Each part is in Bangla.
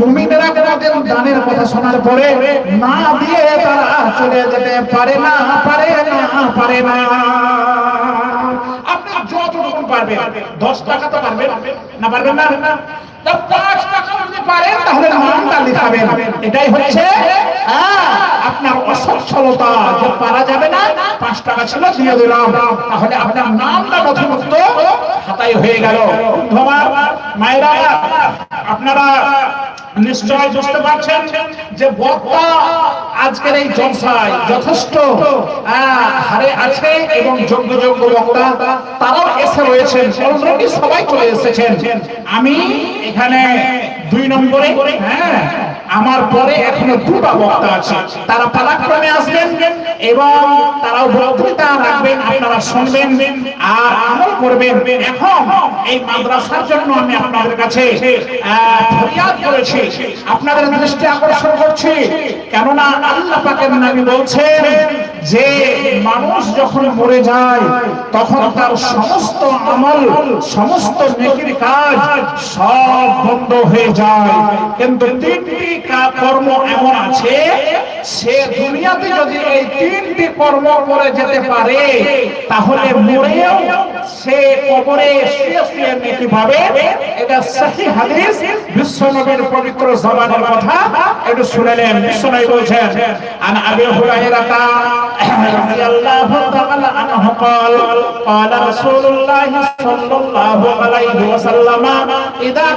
মুমিনেরা কোনদিন দানের কথা শোনার পরে না দিয়ে তারা চলে যেতে পারে না পারে না পারে না। আপনি যতটুকু পারবেন, দশ টাকা তো পারবেন, না পারবেন না? পারেন তাহলে নামটা আপনার অসচ্ছলতা যে পারা যাবে না পাঁচ টাকা ছিল আপনার নামটা নথিভুক্ত খাতায় হয়ে গেল মায়েরা আপনারা নিশ্চয় বুঝতে পারছেন যে বক্তা আজকের এই জলসায় যথেষ্ট হারে আছে এবং যোগ্য যোগ্য বক্তা তারাও এসে রয়েছেন। সবাই চলে এসেছেন। আমি এখানে দুই নম্বরে হ্যাঁ আমার পরে এখনও দুটা বক্তা আছে। তারা পালাক্রমে আসবেন এবং তারাও বক্তৃতা রাখবেন আপনারা শুনবেন আর আমল করবেন। এখন এই মাদ্রাসার জন্য আমি আপনাদের কাছে ফরিয়াদ করেছি। আপনাদের দৃষ্টি আকর্ষণ করছি। কেননা আল্লাহ পাকের নবী বলছেন যে মানুষ যখন মরে যায়, তখন তার সমস্ত আমল, সমস্ত নেকির কাজ সব বন্ধ হয়ে যায়। কিন্তু তিনটি কর্ম এমন আছে, সে দুনিয়াতে যদি এই তিনটি কর্ম করে যেতে পারে, তাহলে মরেও সে কবরে শুয়ে শুয়ে নেকি পাবে এটা সহি হাদিস বিশ্বনবীর পবিত্র জবানের কথা একটু শুনেলেন বিশ্বনবী বলছেন আন আবি হুরায়রা রাদিয়াল্লাহু তাআলা আনহু قال قال رسول الله صلى الله عليه وسلم اذا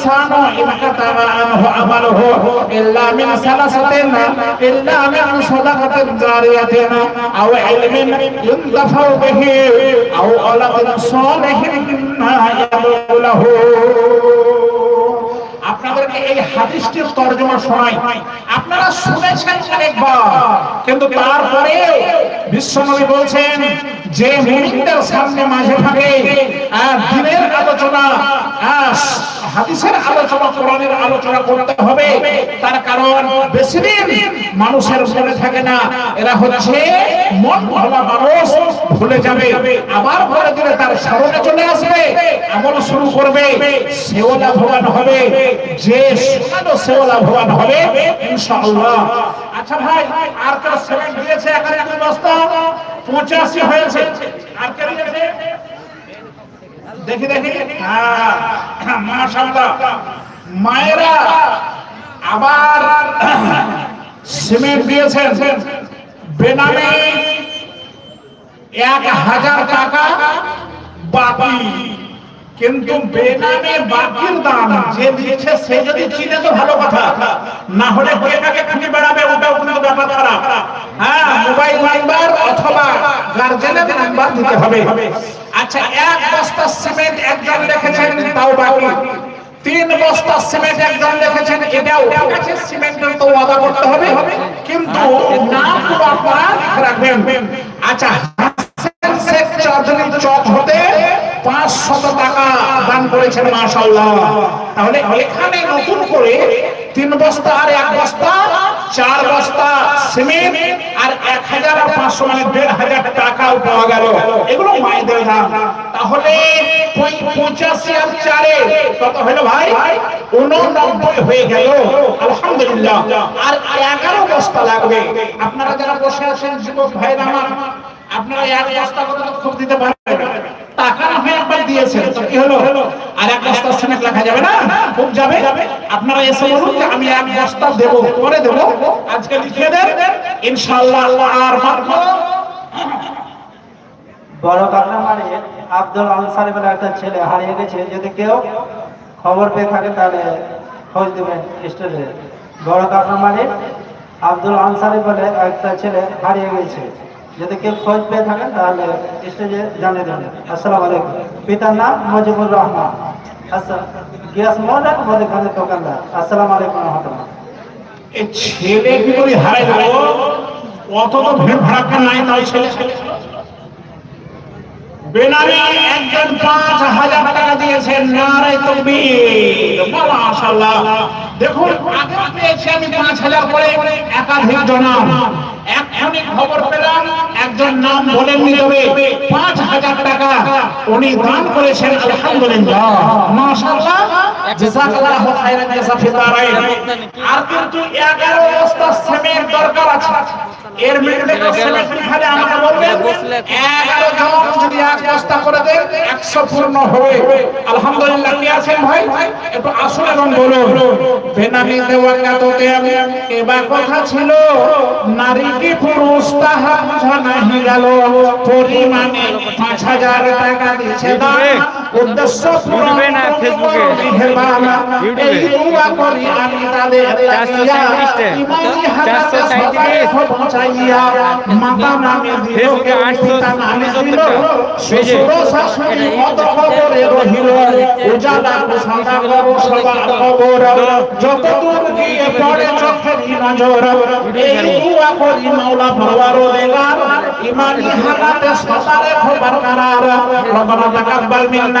قام الانسان انقطع عنه عمله الا من ثلاثه الا من صدقه جاريه او علم ينتفع به او ولد صالح يدعو له আপনাদেরকে এই হাদিসটির তর্জমা শোনাই আপনারা শুনেছেন অনেকবার কিন্তু তারপরে বিশ্বনবী বলছেন যে মুমিনদের সামনে মাঝে থাকে আর দিনের আলোচনা। হাদিসের আলোচনা, কোরআনের আলোচনা করতে হবে। তার কারণ বেশি দিন মানুষের মনে থাকে না। এরা হচ্ছে মন ভালা মানুষ, ভুলে যাবে। আবার পরে দিলে তার স্মরণে চলে আসবে। আমল শুরু করবে। সেও লাভবান হবে। যে শোনানো সেও লাভবান হবে, ইনশাআল্লাহ। আচ্ছা ভাই, আর কার সেভেন দিয়েছে? এখানে এক বস্তা পঁচাশি হয়েছে। আর কে দিয়েছে? দেখি দেখি। হ্যাঁ। মাশাআল্লাহ। মায়েরা আবার সিমেন্ট দিয়েছেন। বেনামে এক হাজার টাকা বাকি। কিন্তু বেনামে বাকির দাম, যে দিয়েছে সে যদি চিনে তো ভালো কথা। না হলে হয়ে থাকে খুঁজে বেড়াবে ওটাও কোনো ব্যাপার খারাপ। হ্যাঁ মোবাইল নাম্বার অথবা গার্জেনের নাম্বার দিতে হবে। আচ্ছা এক বস্তা সিমেন্ট একজন রেখেছেন, তাও বাকি। তিন বস্তা সিমেন্ট একজন রেখেছেন, এটাও। আছে, সিমেন্টের তো ওয়াদা করতে হবে, কিন্তু নামগুলো আপনারা রাখবেন। আচ্ছা শেখ চৌধুরী চক হতে পাঁচ শত টাকা দান করেছেন মাশাল্লাহ তাহলে এখানে নতুন করে তিন বস্তা আর এক বস্তা চার বস্তা সিমেন্ট আর এক হাজার পাঁচশো মানে দেড় হাজার টাকাও পাওয়া গেল। এগুলো মায়েদের দাম তাহলে পঁচাশি আর চারে কত ভাই? উননব্বই হয়ে গেল। আলহামদুলিল্লাহ। আর এগারো বস্তা লাগবে। আপনারা যারা বসে আছেন, যুবক আমার, আপনারা এক বস্তা করে তো খুব দিতে পারবেন। টাকা না হয় একবার দিয়েছেন, তো কি হলো? আর এক বস্তা সিমেন্ট লেখা যাবে না? যাবে? আপনারা এসে বলুন যে আমি এক বস্তা আজকে লিখে দেন আর বড় কান্নামারি আব্দুল আনসারি বলে একটা ছেলে হারিয়ে গেছে, যদি কেউ খবর পেয়ে থাকে তাহলে খোঁজ দেবেন বড় কান্নামারি আব্দুল আনসারি বলে একটা ছেলে হারিয়ে গেছে, যদি কেউ খোঁজ পেয়ে থাকেন তাহলে স্টেজে জানিয়ে দেবেন। আসসালামু আলাইকুম। পিতার নাম মজিবুর রহমান। আচ্ছা গ্যাস মৌলাক মদিখানের দোকানদার আসসালামু আলাইকুম রহমতুল্লাহ। এই ছেলে কি করে হারাই গেল অত তো ভিড় ভাড়াক্কা নাই তাই ছেলে ছেলে। বেনামে একজন পাঁচ হাজার টাকা দিয়েছেন নারে মাশাআল্লাহ। দেখুন আগে পেয়েছি আমি পাঁচ হাজার করে একাধিক জনাব। এখনই খবর পেলাম, একজন নাম বলেননি তবে পাঁচ হাজার টাকা উনি দান করেছেন, আলহামদুলিল্লাহ। মাশাআল্লাহ। জাযাকাল্লাহু খাইরান জাযা ফি আর কিন্তু 11 বস্তা সিমেন্ট দরকার আছে। এর মেয়েদের সিমেন্ট খালি আমাকে বলবেন 11 জন যদি এক বস্তা করে দেন 100 পূর্ণ হবে। আলহামদুলিল্লাহ কি আছেন ভাই? একটু আসুন এবং বলুন। বেনামি দেওয়া কাততে আমি এবা কথা ছিল? নারী কি পুরুষ তাহা বুঝা নাহি গেল। পরিমাণে পাঁচ হাজার টাকা দিয়েছে। দান উদ্দেশ্য ইউটিউবে না, ফেসবুকে? এই দোয়া করি আমি তাদের। ইমানি চারশো সবাই পৌঁছাইয়া মাতা নামে দিল ফেসবুকে পিতা নামে দিল। শ্বশুর শাশুড়ি কত খবরে রহিল। উজালা কুসাদা করো সবার খবর। যত দূর গিয়ে পড়ে চোখের নজর। এই দোয়া করি মাওলা দেগার ইমানি হালাতে সদারে খবর করার। রব্বানা তাকাব্বাল মিন্না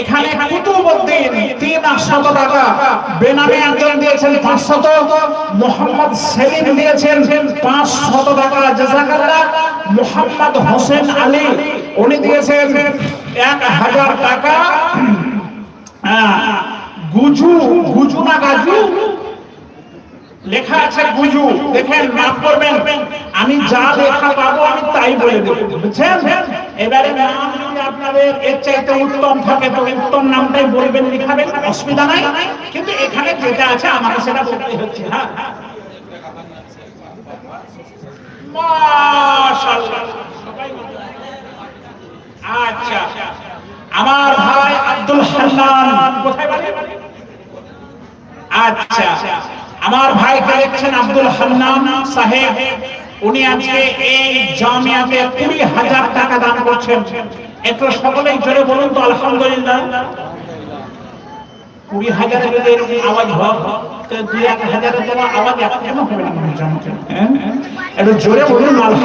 এখানে কুতুবউদ্দিন তিন টাকা। বেনামে একজন দিয়েছেন পাঁচশত। মোহাম্মদ সেলিম দিয়েছেন পাঁচ শত টাকা। জাজাকাল্লাহ, মোহাম্মদ হোসেন আলী, উনি দিয়েছেন এক হাজার টাকা। গুজু গুজু না গাজু? লেখা আছে গুজু। দেখেন, মাফ করবেন। আমি যা লেখা পাবো আমি তাই বলে দেব। বুঝছেন? এবারে নাম আপনাদের এর চাইতে উত্তম থাকে উত্তম নামটাই বলবেন লিখাবেন অসুবিধা নাই। কিন্তু এখানে যেটা আছে, আমাকে সেটা বলতে হচ্ছে হ্যাঁ? আচ্ছা। আমার ভাই আব্দুল আচ্ছা। আব্দুল হান্নান সাহেব। উনি আজকে এই জামিয়াতে কুড়ি হাজার টাকা দান করছেন। একটু সকলেই জোরে বলুন তো, আলহামদুলিল্লাহ। কুড়ি হাজারে যদি এরকম আওয়াজ হয়? হ্যাঁ? বলা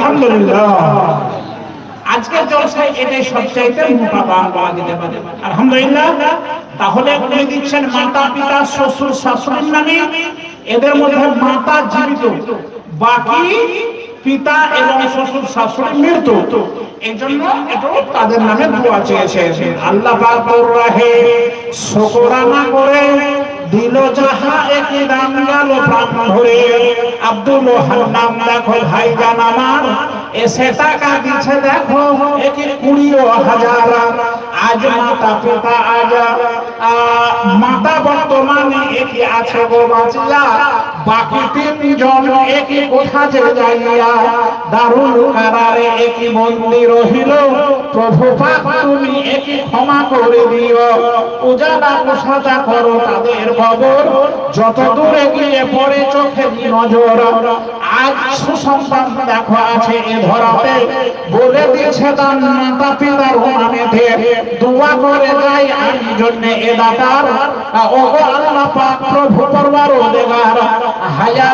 তাহলে উনি দিচ্ছেন মাতা পিতা শ্বশুর শাশুড়ির নামে এদের মধ্যে মাতা জীবিত। বাকি পিতা এবং শ্বশুর শাশুড়ি মৃত্যু। এই জন্য তাদের নামে দোয়া চেয়েছে। আল্লাহ পাক রাহে শুকরানা করে দিল একই দাম গেল প্রাণ ভরে আব্দুল হান্নাম দেখো, ভাই জান আমার। এসে টাকা দিচ্ছে দেখো, একে কুড়িও হাজার। আজ মাতা পিতা আজ। মাতা বর্তমানে একে আছে গো বাঁচিয়া। বাকি তিনজন একে কোথা যে যাইয়া। দারুণ কারারে একে বন্দি রহিল। প্রভু পাক তুমি একে ক্ষমা করে দিও। উজালা কুসাদা করো তাদের খবর যত দূরে গিয়ে চোখে নজর, আজ দেখো আছে এ ধরাতে। বলে দিয়েছে তার মাতা পিতার দোয়া করে যাই আমি জন্য এ দাতার। ও আল্লাহ পাক প্রভু পরবার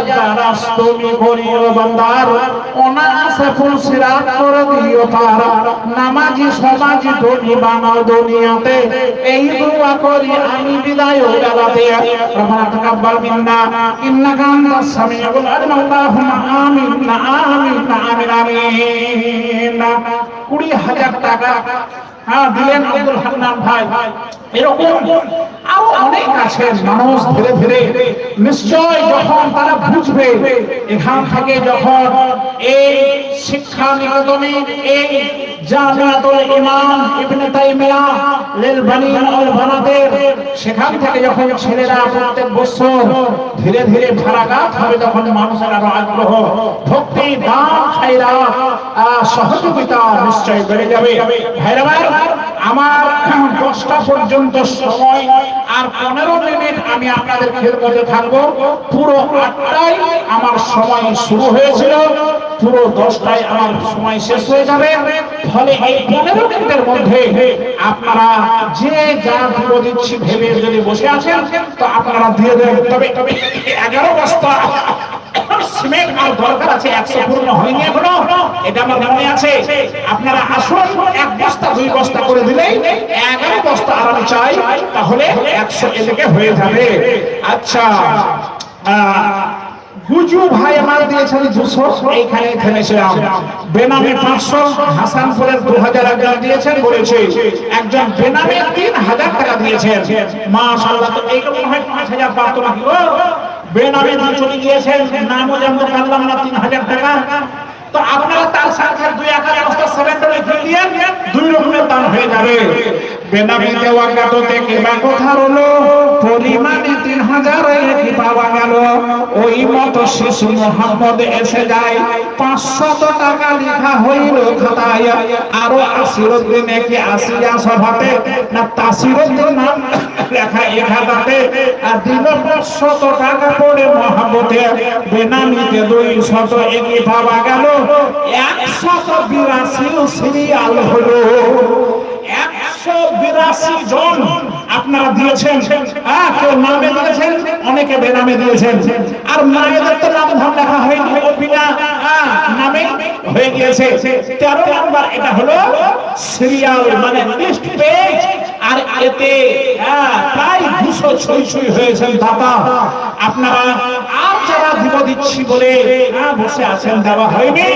দারাস তুমি করিও বান্দার। অনাসে ফুল সিরাত করে দিও নামাজি সমাজি ধনী বানাও দুনিয়াতে। এই দোয়া করি আমি বিদায় বেলাতে রব্বানা কুড়ি হাজার টাকা হ্যাঁ ধীরে ধীরে নিশ্চয় সেখান থেকে যখন ছেলেরা প্রত্যেক বছর ধীরে ধীরে হবে, তখন মানুষের আরও আগ্রহ, ভক্তি, দান খায়রা সহযোগিতা নিশ্চয় বেড়ে যাবে। ভাইরা ভাই আমার দশটা পর্যন্ত সময়, আর পনেরো মিনিট আমি আপনাদের থাকব। পুরো আটটায় আমার সময় শুরু হয়েছিল, পুরো দশটায় আমার সময় শেষ হয়ে যাবে। ফলে এই পনেরো মিনিটের মধ্যে আপনারা যে যা দিব দিচ্ছি, ভেবে যদি বসে আছেন, তো আপনারা দিয়ে দেন। তবে তবে এগারো বস্তা সিমেন্ট আর দরকার আছে একশো পূর্ণ হয়নি এখনও। এটা আমার মনে আছে। আপনারা আসুন, এক বস্তা, দুই বস্তা করে দিলেই এগারো বস্তা আর আমি চাই, তাহলে একশো এদিকে হয়ে যাবে। আচ্ছা গুজু ভাই আমার দিয়েছেন দুশো, এইখানে থেমেছিলাম। বেনামে পাঁচশো, হাসানপুরের দু হাজার একজন দিয়েছেন, বলেছে, একজন বেনামে তিন হাজার টাকা দিয়েছেন। মাশাআল্লাহ, তো এইরকম হয় পাঁচ হাজার পারতো নাকি? ও বেনামে চলে গিয়েছেন। নামও জানতে পারলাম না তিন হাজার তো তার সাথে দুই হয়ে যাবে। দেওয়া তিন হাজার কি পাওয়া ওই শিশু এসে যায়। পাঁচশত টাকা লেখা হইল খাতায়। আরও আসিরুদ্দিন কি আসিয়া সভাতে? না তাসিরুদ্দিন নাম লেখা এ খাতাতে আর দিল পাঁচশত টাকা পড়ে মহাবতে বেনামিতে দুই শত একে পাওয়া গেল। একশত বিরাশি সিরিয়াল হলো। হ্যাঁ অনেকে বেনামে দিয়েছেন। আর মায়েদের নাম ধাম লেখা হ্যাঁ, হয়ে গিয়েছে। এটা হলো সিরিয়াল মানে লিস্ট পেজ আর এতে হ্যাঁ, ছই ছই হয়েছেন দাদা আপনারা আর যারা দিব দিচ্ছি বলে বসে আছেন দেওয়া হয়নি।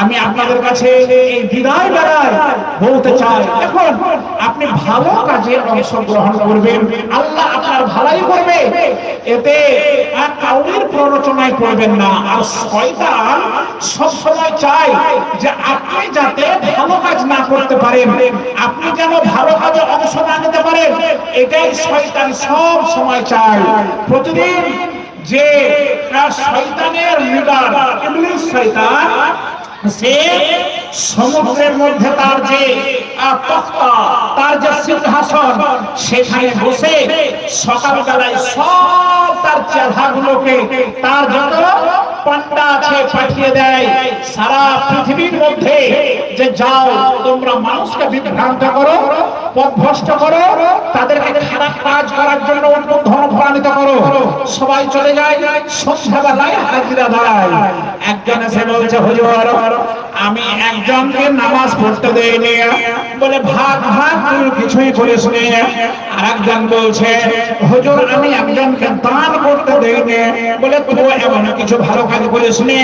আমি আপনাদের কাছে এই বিদায় বেড়ায় বলতে চাই, এখন আপনি ভালো কাজে অংশগ্রহণ করবেন, আল্লাহ আপনার ভালাই করবে। এতে কাউরির প্ররোচনায় পড়বেন না। আর শয়তান চায় যে আপনি যাতে ভালো কাজ না করতে পারেন, আপনি যেন ভালো কাজে অংশ না নিতে পারেন, এটাই শয়তান সব সময় চায়। প্রতিদিন যে শয়তানের লিডার, ইবলিস শয়তান সে সমুদ্রের মধ্যে তার যে তার যে সিংহাসন, সেখানে বসে সকালবেলায় সব তার তার যত পাঠিয়ে দেয়। সারা পৃথিবীর মধ্যে যে যাও, তোমরা মানুষকে বিভ্রান্ত করো, পথভ্রষ্ট করো, তাদেরকে খারাপ কাজ করার জন্য অনুপ্রাণিত করো। সবাই চলে যায়। সন্ধ্যাবেলায় হাজিরা দাঁড়ায় একজন এসে বলছে, হুজুর, আমি একজনকে নামাজ পড়তে বলে, ভাগ ভাগ, তুই কিছুই করিস নি। একজন বলছে, হুজুর, আমি একজনকে দান করতে বলে তুই এমন কিছু ভালো কাজ করিস নি।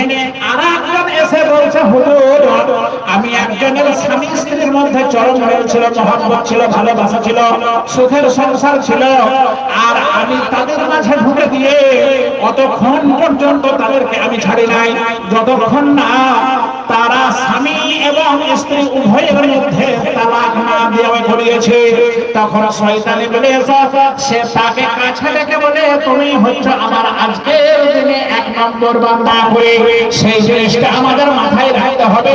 আর একজন এসে বলছে, হুজুর, আমি একজনের স্বামী স্ত্রীর মধ্যে চরম হয়ে ছিল, মহব্বত ছিল, ভালোবাসা ছিল, সুখের সংসার ছিল, আর আমি তাদের মাঝে ঢুকে দিয়ে অতক্ষণ পর্যন্ত তাদেরকে আমি ছাড়ি নাই। যতক্ষণ না তারা স্বামী এবং স্ত্রী উভয়ের মধ্যে তালাক না দেওয়া করিয়েছে তখন শয়তানি বলে সে তাকে কাছে ডেকে বলে, তুমি হচ্ছ আমার আজকের দিনে এক নম্বর বান্দা করে সেই জিনিসটা আমাদের মাথায় রাখতে হবে।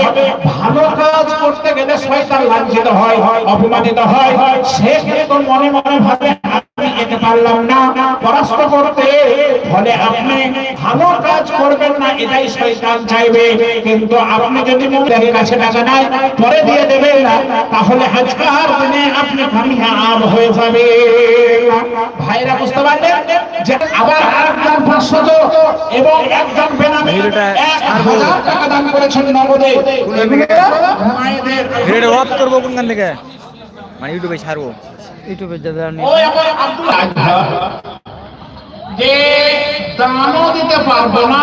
ভালো কাজ করতে গেলে শয়তান লাঞ্ছিত হয়, অপমানিত হয়। সে কিন্তু মনে মনে ভাবে যেতে পারলাম না। পরাস্ত করতে ফলে আপনি ভালো কাজ করবেন না এটাই শয়তান চাইবে। কিন্তু আপনি যদি মনের কাছে টাকা নাই পরে দিয়ে দেবেন না তাহলে আজকাল দিনে আপনি কামিয়াব হয়ে যাবে। ভাইরা বুঝতে পারলেন যে আবার আরেকজন পাঁচশত এবং একজন বেনামে এক হাজার টাকা দান করেছেন নগদে। মায়েদের ভিডিওটা অফ করব কোনখান থেকে? মানে ইউটিউবে ছাড়বো। ইউটিউবে যারা ওই আমার আব্দুল যে দানও দিতে পারব না